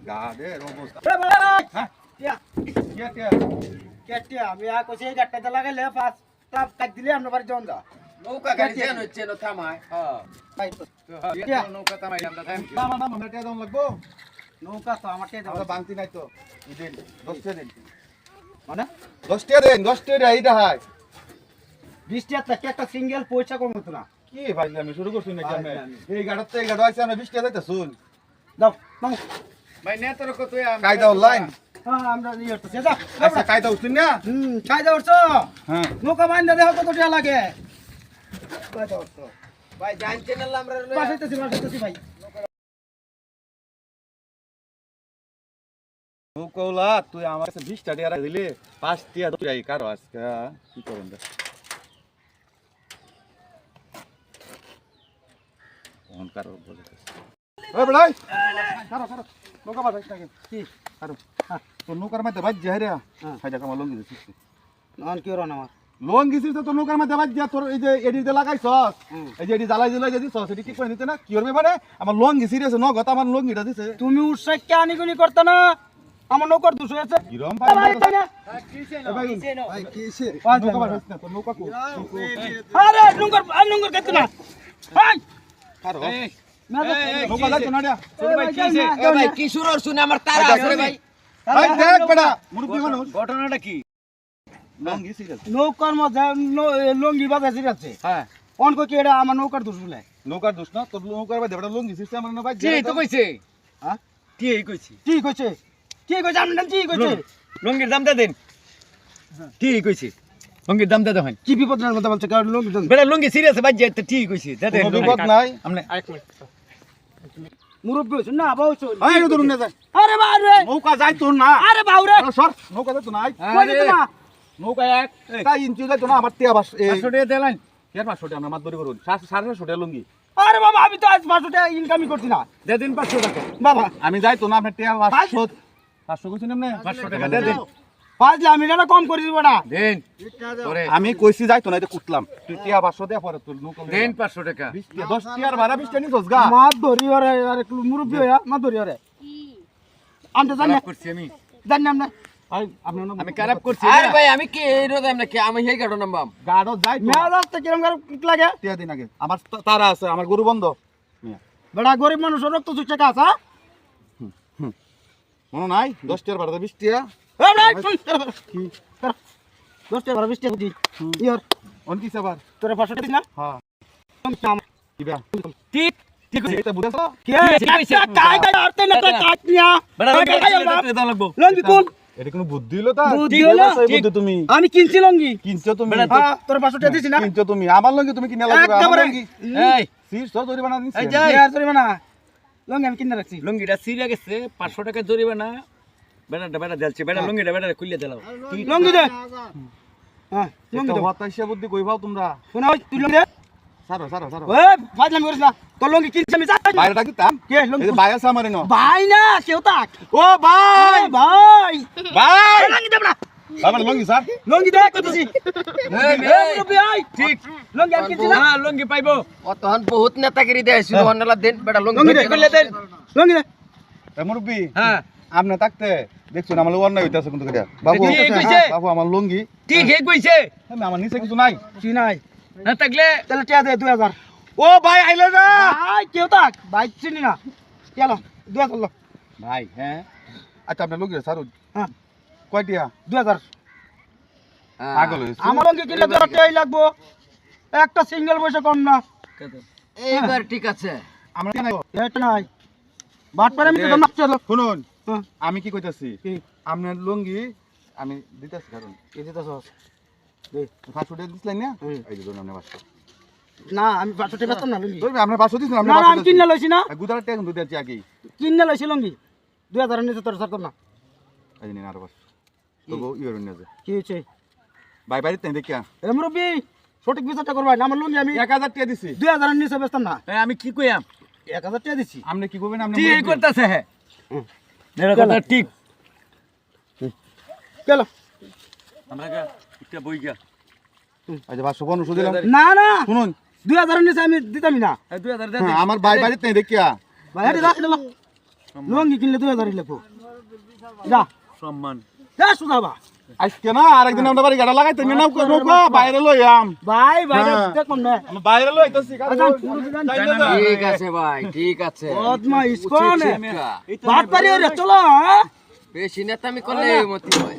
গাদের অবস্থা আমি আ কইছি এই গাটটাতে লাগাইলে পাঁচ কাট দিলে আমরা নৌকা গাড়ি নৌকা তো টিয়া দাও নাই তো দিন দশ টিয়া দিন মানে দশ টিয়া দিন দশ টিয়া এইটা হয় বিশ টিয়া থেকে একটা সিঙ্গেল পয়সা কম হতো না কি ভাই আমি শুরু করছি নাকি আমি এই গাড়ার তো এই গাড়া আছে আমি বিশ টিয়া দিতে শুন। দাও ভাই নেতর কত কায়দা অনলাইন হ্যাঁ আমরা নিয়ে আসতেছি যা আচ্ছা কায়দা উঠছিন না? হুম কায়দা উঠছো? হ্যাঁ। নৌকা বাইন্দা দেখো কত টিয়া লাগে। কায়দা উঠছো। ভাই জানছেন না আমরা বাসাইতেছি বাসাইতেছি ভাই। কৌলা তুই আমার কাছে বিশ দিলি পাঁচ টিয়া দশ কারও আজকে কি করেন কারও বলে ওই বড়াই। কারও কারও নৌকা বাজাইস নাকি কি? কারও তোর নৌকার মধ্যে বাজ যায় রে হ্যাঁ। দেখা আমার লঙ্গি দিছিস নন কি রন আমার? লঙ্গি দিছিস তো নৌকার মধ্যে বাজ যা তোর এই যে এডিতে লাগাইছস। হুম। এই যে এডি জ্বালাই জ্বালাই যে দিছস এডি ঠিক করে না? কি করবে মানে? আমার লঙ্গি সিরিয়াস নগদ আমার লঙ্গিটা দিছে। তুমি উৎসাহ কে আনিগুনি করতে না? আমার নৌকার দুশো আছে কিরম ভাই, ভাই, ভাই, না। ভাই কিসে ভাই, নৌকা ভাই, বাজাইস না তোর নৌকা কো আরে নঙ্গর আর নঙ্গর কেতে না। কারও কি কি শুনে আমার তারা আছে ভাই? ঘটনাটা কি? নৌকার মধ্যে লঙ্গি হ্যাঁ। অন কই এটা আমার নৌকার দুশ বলে? নৌকার দোষ না তোর নৌকার মধ্যে বেটা লঙ্গি সিস্টেম আমার না ভাই জি তো কইছে? হ্যাঁ? কি কইছে? কি কইছে? কি কইছে? আমি জানি কি কইছে? লঙ্গির দাম দে দেন। কি কইছে? লঙ্গির দেখেন। কি বিপদের মধ্যে বলছে? কারণ লঙ্গি দেন বেটা লঙ্গি সিরিয়াস ভাই ঠিক কইছে। দে দেন। কোনো বিপদ নাই। আমনে মুরব্বি হইছে না হইছে এই রে ধরুন না আরে বাউরে নৌকা যাই তোর না। আরে বাউরে আরে সর নৌকা যাইতো না আই। কই দিতে না নৌকা এক তাই ইঞ্চি যাইতো না আমার টিয়া বাস এই পাঁচশো টাকা দেলাইন। পাঁচশো টাকা আমরা মাত ধরে করুন। সাড়ে সাড়ে টাকা লঙ্গি। আরে বাবা আমি তো আজ পাঁচশো টাকা ইনকামই করছি না। দে দিন পাঁচশো টাকা। বাবা। আমি যাইতো না আপনার টিয়া পাঁচশো পাঁচশো কইছি না। পাঁচশো টাকা দে দিন। আমি কম করে দিব না। দেন আমি কইছি যাইতো না কুটলাম। তুই টিয়া পাঁচশো দেয়া পরে তোর দেন পাঁচশো টাকা। দশ টিয়ার ভাড়া বিশ টিয়া নিছস গা। মাছ ধরি ওরে আরে মুরব্বি হইয়া মাছ ধরি ওরে। আমি জানি না। খারাপ করছি আমি। জানি না নাম আমি খারাপ করছি আরে ভাই আমি কি এই রোদ আমি কি আমি সেই কাটো নাম্বাম গাড়ো যাইতো না। মেয়াদ কিরম করে লাগে? টিয়া দিন আগে। আমার তারা আছে আমার গরু বন্ধ। বেড়া গরিব মানুষ রক্ত চুচ্ছে কাজ হ্যাঁ? মনে নাই? দশ টিয়ার ভাড়া বিশ টিয়া? দশ টাকা বারো বিশ টাকা দিই ইয়ার। অন সাবার? তোরা পাঁচশো টাকা না? হ্যাঁ। আমার- ঠিক ঠিক এটা বুঝাছ? কে? কাই কাই আরতে না তো নিয়া। কাই কাই কাই আমরা। দাম লাগবো। লঙ্গি কোন? এটা কোনো বুদ্ধি হলো তা বুদ্ধি হলো? বুদ্ধি তুমি। আমি কিনছি লঙ্গি। কিনছো তুমি? হ্যাঁ, তোরা টাকা দিছি না? কিনছো তুমি? আমার লঙ্গি তুমি কিনে লাগবে আমার। লঙ্গি। এই। সির সব ধরে দিছি এই আমি। আর লঙ্গি কিনে রাখছি। লুঙ্গিটা সিরিয়া গেছে পাঁচশো টাকা জরিবে না বেড়াটা বেড়া দিলছে বেড়া লুঙ্গিটা বেড়া খুললে দিলাম লঙ্গি দে। হ্যাঁ লঙ্গি দে। হতাশা বুদ্ধি কই পাও তোমরা? শোনা ওই তুই লঙ্গি দে। সারো সারো সারো। ওই ফাজলামি করিস না। তোর লঙ্গি কিনছি আমি যাই বাইরেটা কি তাম? কে লঙ্গি ভাই আছে আমার এনো। ভাই না কেউ তাক। ও ভাই ভাই ভাই লঙ্গি দে না আমার লঙ্গি স্যার লঙ্গি দে কইতেছি। এই মুরব্বি আই ঠিক। লঙ্গি আমি কিনছি না। হ্যাঁ লুঙ্গি পাইবো। অতহন বহুত নেতাগিরি দেয় শুধু অন্যলা দেন বেটা লঙ্গি লঙ্গি দে লঙ্গি দে। মুরব্বি। হ্যাঁ। আপনি থাকতে দেখছুন আমার অন্যায় হইতাছে কিন্তু বাবু বাবু আমার লঙ্গি। ঠিক হে কইছে? আমার নিচে কিছু নাই। কি নাই? না থাকলে তাহলে টিয়া দে দুই হাজার। ও ভাই আইলে না। ভাই কেউ তাক ভাই চিনি না। চলো লো ভাই হ্যাঁ। আচ্ছা আপনার লঙ্গি স্যার হ্যাঁ। কয়টিয়া দুই হাজার। পাগল হয়েছে আমার লঙ্গি কিনলে তো টিয়াই লাগবো। একটা সিঙ্গেল পয়সা কম না। এইবার ঠিক আছে। আমরা কেন এটা নাই। বাট পারে আমি তো নাচ চলো শুনুন। হ্যাঁ আমি কি কইতাছি? কি? আপনার লুঙ্গি আমি দিতেছি কারণ। পাঁচশো টাকা দিছিলেন না? এই যে ধরুন আপনার পাঁচশো না আমি পাঁচশো টাকা না আপনার পাঁচশো দিচ্ছেন না না, আমি পাঁচশো কিনে লইছি না। গুদারের টাকা কিন্তু দিয়েছি আগে। কিনে লইছি লুঙ্গি। দুই হাজারের নিচে তোর সার না। এই যে নিন আরও পাঁচশো তবু নিয়ে যে কি হয়েছে? ভাই বাড়িতে দেখিয়া। এ মুরব্বি সঠিক বিচারটা করবা না আমার লুঙ্গি আমি এক হাজার টাকা দিছি। দুই নিচে বেচতাম না। এই আমি কি কইয়াম? এক হাজার টাকা দিচ্ছি আপনি কি করবেন আপনি। করতেছে? হ্যাঁ মেরা কথা ঠিক। চলো আমরা গা একটা বই গা। এই যে পাঁচশো ওষুধ দিলাম না না। শুনুন। দুই হাজারের নিচে আমি দিতামই না। এই দুই হাজার দে হ্যাঁ, আমার ভাই বাড়িতে দেখিয়া ভাই হাঁটি রাখ দিলাম। লঙ্গি কিনলে দুই হাজার লেপো যা। সম্মান। যা সুদাবা আজকে না আরেকদিন আমরা বাড়ি গাড়া লাগাই তুমি নাও করব বাইরে লই আম। ভাই ভাই হ্যাঁ। দেখুন না। আমি বাইরে লই তো দিন ঠিক আছে ভাই ঠিক আছে। বদমা ইসকন। আচ্ছা, পারি রে চলো হ্যাঁ। বেশি নেতামি করলে মতি হয়।